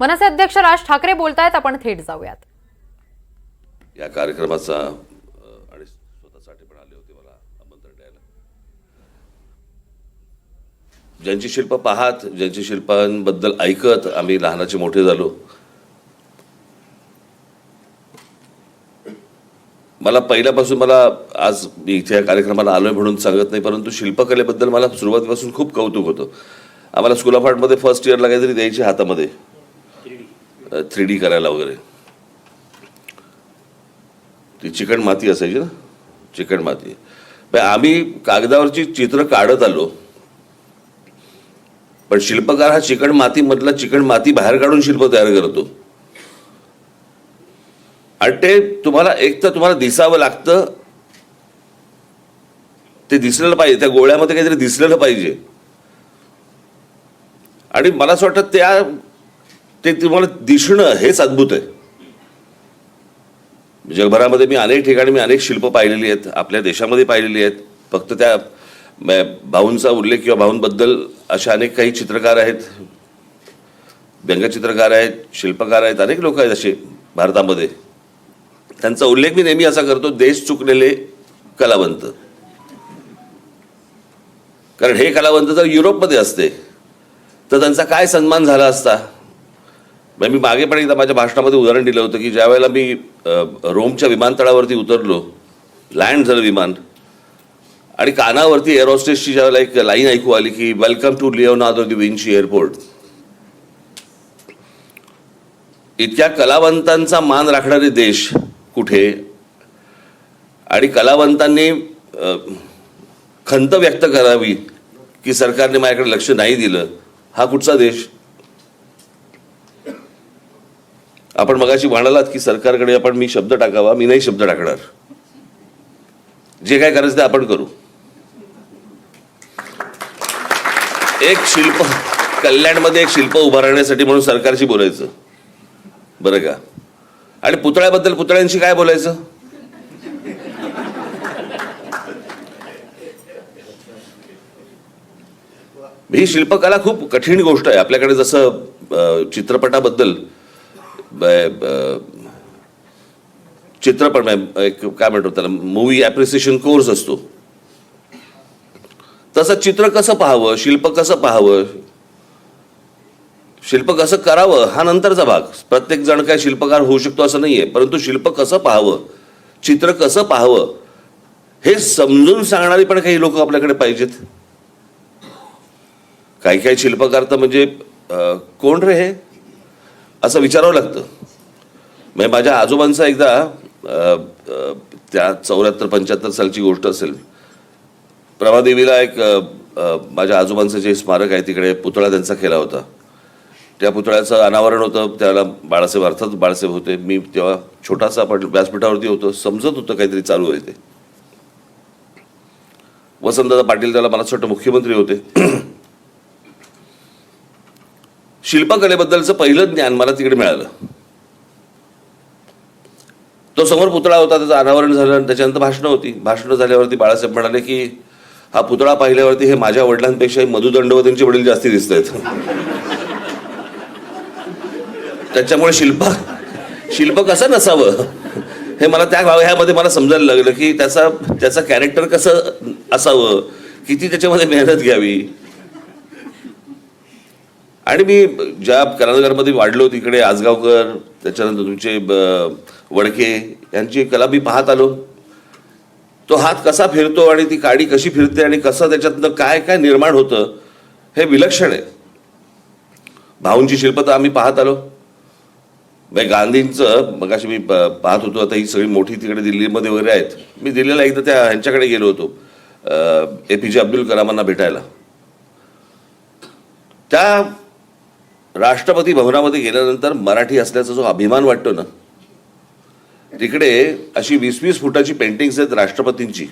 मनसे अध्यक्ष राज ठाकरे बोलतायत आपण थेट जाऊयात. या कार्यक्रमाचा आणि स्वतःसाठी पण आले होते मला आमंत्रण द्यायला. ज्यांची शिल्प पाहत ज्यांची शिल्पांबद्दल ऐकत आम्ही लहानाचे मोठे झालो. मला पहिल्यापासून मला आज मी इथे या कार्यक्रमाला आलोय म्हणून सांगत नाही परंतु शिल्पकलेबद्दल मला सुरुवातीपासून खूप कौतुक होतं. आम्हाला स्कूल ऑफ आर्टमध्ये फर्स्ट इयरला काहीतरी द्यायची हातामध्ये. थ्री डी करायला वगैरे. ती चिकण माती असायची ना? चिकण माती. आम्ही कागदावरची चित्र काढत आलो. पण शिल्पकार हा चिकण मातीमधला चिकण माती बाहेर काढून शिल्प तयार करतो आणि ते तुम्हाला एक तर तुम्हाला दिसावं लागतं. ते दिसलेलं पाहिजे. त्या गोळ्यामध्ये काहीतरी दिसलेलं पाहिजे. आणि मला असं वाटतं त्या ते तुम्हाला दिसणं हेच अद्भुत आहे. जगभरामध्ये मी अनेक ठिकाणी मी अनेक शिल्प पाहिलेली आहेत आपल्या देशामध्ये पाहिलेली आहेत. फक्त त्या भाऊंचा उल्लेख किंवा भाऊंबद्दल अशा अनेक काही चित्रकार आहेत. व्यंगचित्रकार आहेत शिल्पकार आहेत अनेक लोक आहेत असे भारतामध्ये. त्यांचा उल्लेख मी नेहमी असा करतो देश चुकलेले कलावंत. कारण हे कलावंत जर युरोपमध्ये असते तर त्यांचा काय सन्मान झाला असता? म्हणजे मी मागे पण एकदा माझ्या भाषणामध्ये उदाहरण दिलं होतं की ज्या वेळेला मी रोमच्या विमानतळावरती उतरलो लँड झालं विमान आणि कानावरती एअरहोस्टेसची ज्या वेळेला एक लाईन ऐकू आली की welcome to Leonardo da Vinci airport इतक्या कलावंतांचा मान राखणारे देश कुठे? आणि कलावंतांनी खंत व्यक्त करावी की सरकारने माझ्याकडे लक्ष नाही दिलं हा कुठचा देश? आपण मगाशी म्हणालात की सरकारकडे आपण मी शब्द टाकावा मी नाही शब्द टाकणार. जे काय करायचं ते आपण करू. एक शिल्प कल्याणमध्ये एक शिल्प उभारण्यासाठी म्हणून सरकारशी बोलायचं. बरं का? आणि पुतळ्याबद्दल पुतळ्यांशी काय बोलायचं? ही शिल्पकला खूप कठीण गोष्ट आहे. आपल्याकडे जसं चित्रपटाबद्दल चित्रपट एक काय म्हणतो त्याला मूवी ॲप्रिसिएशन कोर्स असतो. तसं चित्र कसं पाहावं शिल्प कसं पाहावं? शिल्प कसं करावं हा नंतरचा भाग. प्रत्येक जण काय शिल्पकार होऊ शकतो असं नाही आहे परंतु शिल्प कसं पाहावं चित्र कसं पाहावं हे समजून सांगणारी पण काही लोक आपल्याकडे पाहिजेत. काही काही शिल्पकार तर म्हणजे कोण रे हे? असं विचारावं लागतं. म्हणजे माझ्या आजोबांचा एकदा त्या चौऱ्याहत्तर पंच्याहत्तर सालची गोष्ट असेल. प्रभादेवीला एक माझ्या आजोबांचं जे स्मारक आहे तिकडे पुतळा त्यांचा केला होता. त्या पुतळ्याचं अनावरण होतं त्याला बाळासाहेब अर्थात बाळासाहेब होते. मी तेव्हा छोटासा आपण व्यासपीठावरती होतो समजत होतं काहीतरी चालू आहे ते. वसंतदादा पाटील त्याला मला असं वाटतं मुख्यमंत्री होते. शिल्पकलेबद्दलचं पहिलं ज्ञान मला तिकडे मिळालं. तो समोर पुतळा होता त्याचं अनावरण झालं आणि त्याच्यानंतर भाषणं होती. भाषणं झाल्यावरती बाळासाहेब म्हणाले की हा पुतळा पाहिल्यावरती हे माझ्या वडिलांपेक्षा मधुदंडवतींचे वडील जास्ती दिसत आहेत त्याच्यामुळे शिल्प शिल्प कसं नसावं? हे मला त्या ह्यामध्ये मला समजायला लागलं की त्याचा त्याचं कॅरेक्टर कसं असावं? किती त्याच्यामध्ये मेहनत घ्यावी? आणि मी ज्या कलानगरमध्ये वाढलो तिकडे आजगावकर त्याच्यानंतर तुमचे ब- वडके यांची कला मी पाहत आलो. तो हात कसा फिरतो आणि ती काडी कशी फिरते आणि कसं त्याच्यातनं काय काय निर्माण होतं हे विलक्षण आहे. भाऊंची शिल्प तर आम्ही पाहत आलो. म्हणजे गांधींचं मगाशी मी पाहत होतो आता ही सगळी मोठी तिकडे दिल्लीमध्ये वगैरे आहेत. मी दिल्लीला एकदा त्या ह्यांच्याकडे गेलो होतो ए पी जे अब्दुल कलामांना भेटायला. त्या राष्ट्रपती भवनामध्ये गेल्यानंतर मराठी असल्याचा जो अभिमान वाटतो ना तिकडे अशी वीस वीस फुटाची पेंटिंग्स आहेत राष्ट्रपतींची.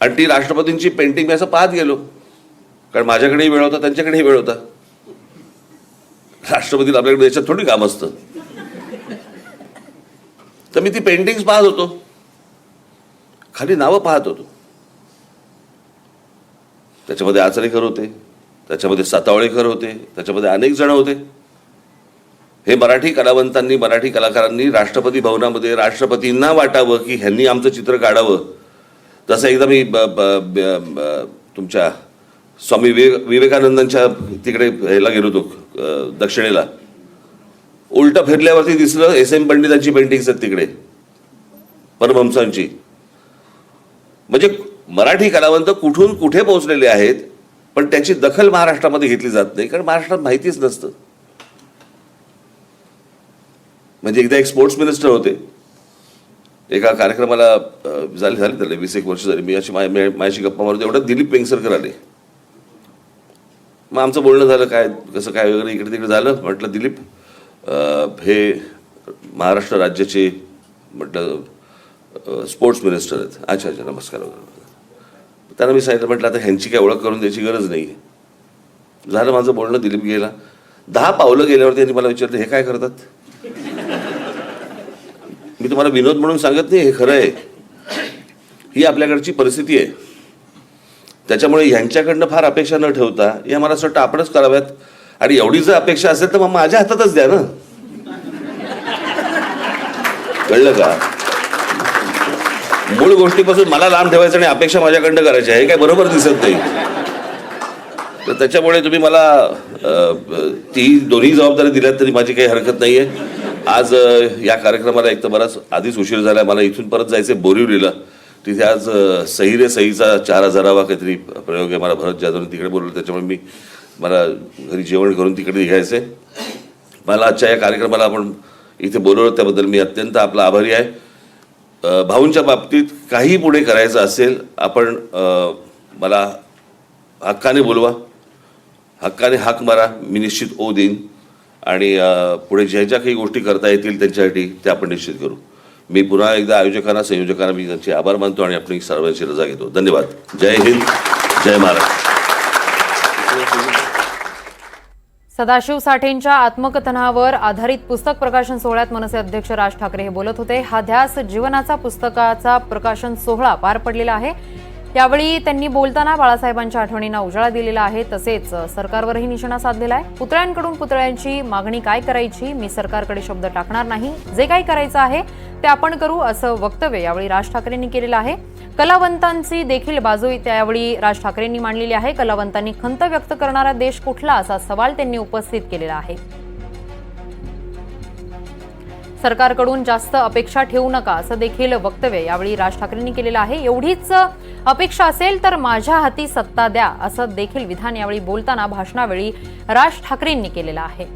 आणि ती राष्ट्रपतींची पेंटिंग मी असं पाहत गेलो. कारण माझ्याकडेही वेळ होता त्यांच्याकडेही वेळ होता. राष्ट्रपतीला आपल्याकडे देशात थोडी काम असतं. तर मी ती पेंटिंग्स पाहत होतो. खाली नावं पाहत होतो. त्याच्यामध्ये आचरेकर होते. त्याच्यामध्ये सातावळेकर होते त्याच्यामध्ये अनेक जण होते. हे मराठी कलावंतांनी मराठी कलाकारांनी राष्ट्रपती भवनामध्ये राष्ट्रपतींना वाटावं की ह्यांनी आमचं चित्र काढावं. तसं एकदा मी ब- ब- ब- तुमच्या स्वामी विवे विवेकानंदांच्या तिकडे ह्याला गेलो होतो दक्षिणेला. उलटं फिरल्यावरती दिसलं एस एम पंडितांची पेंटिंग्स आहेत तिकडे. परमहंसांची. म्हणजे मराठी कलावंत कुठून कुठे पोहोचलेले आहेत? पण त्याची दखल महाराष्ट्रामध्ये घेतली जात नाही कारण महाराष्ट्रात माहितीच नसतं. म्हणजे एकदा एक स्पोर्ट्स मिनिस्टर होते. एका कार्यक्रमाला झाले झाले त्याला वीस एक वर्ष झाली. मी अशी माझ्या माझ्याशी गप्पा मारतो एवढं दिलीप पेंगसरकर आले. मग आमचं बोलणं झालं काय कसं काय वगैरे इकडे तिकडे झालं. म्हटलं दिलीप हे महाराष्ट्र राज्याचे म्हटलं स्पोर्ट्स मिनिस्टर आहेत. अच्छा अच्छा नमस्कार वगैरे. त्यांना मी सांगितलं म्हटलं आता ह्यांची काय ओळख करून द्यायची गरज नाही आहे झालं माझं बोलणं दिलीप गेला. दहा पावलं गेल्यावर त्यांनी मला विचारलं हे काय करतात? मी तुम्हाला विनोद म्हणून सांगत नाही हे खरं आहे. ही आपल्याकडची परिस्थिती आहे. त्याच्यामुळे ह्यांच्याकडनं फार अपेक्षा न ठेवता या मला असं वाटतं आपणच कराव्यात. आणि एवढी जर अपेक्षा असेल तर मग माझ्या हातातच द्या ना. कळलं का? मूळ गोष्टीपासून मला लांब ठेवायचं आणि अपेक्षा माझ्याकडनं करायच्या हे काय बरोबर दिसत नाही. तर त्याच्यामुळे तुम्ही मला ती दोन्ही जबाबदारी दिल्यात तरी माझी काही हरकत नाही आहे आज या कार्यक्रमाला एक तर बराच आधीच उशीर झाला मला इथून परत जायचं बोरिवलीला. तिथे आज सही रे सहीचा चार हजारावा काहीतरी प्रयोग आहे. मला भरत जाधवने तिकडे बोलवलं. त्याच्यामुळे मी मला घरी जेवण करून तिकडे निघायचं आहे मला आजच्या या कार्यक्रमाला आपण इथे बोलवलं. त्याबद्दल मी अत्यंत आपला आभारी आहे. भाऊंच्या बाबतीत काही पुढे करायचं असेल आपण मला हक्काने बोलवा. हक्काने हाक मारा मी निश्चित ओ देईन. आणि पुढे ज्या ज्या काही गोष्टी करता येतील त्यांच्यासाठी ते आपण निश्चित करू. मी पुन्हा एकदा आयोजकांना संयोजकांना मी त्यांचे आभार मानतो आणि आपली सर्वांची रजा घेतो. धन्यवाद. जय हिंद. जय महाराष्ट्र. सदाशिव साठेंच्या आत्मकथनावर आधारित पुस्तक प्रकाशन सोहळ्यात मनसे अध्यक्ष राज ठाकरे हे बोलत होते. हा ध्यास जीवनाचा पुस्तकाचा प्रकाशन सोहळा पार पडलेला आहे. यावेळी त्यांनी बोलताना बाळासाहेबांच्या आठवणींना उजाळा दिलेला आहे तसेच सरकारवरही निशाणा साधलेला आहे. पुतळ्यांकडून पुतळ्यांची मागणी काय करायची? मी सरकारकडे शब्द टाकणार नाही. जे काही करायचं आहे ते आपण करू असं वक्तव्य यावेळी राज ठाकरेंनी केलेलं आहे. कलावंतांची देखील बाजू त्यावेळी राज ठाकरेंनी मांडलेली आहे. कलावंतांनी खंत व्यक्त करणारा देश कुठला असा सवाल त्यांनी उपस्थित केलेला आहे. सरकारकडून जास्त अपेक्षा ठेवू नका असं देखील वक्तव्य यावेळी राज ठाकरेंनी केलेलं आहे. एवढीच अपेक्षा असेल तर माझ्या हाती सत्ता द्या असं देखील विधान यावेळी बोलताना भाषणावेळी राज ठाकरेंनी केलेलं आहे.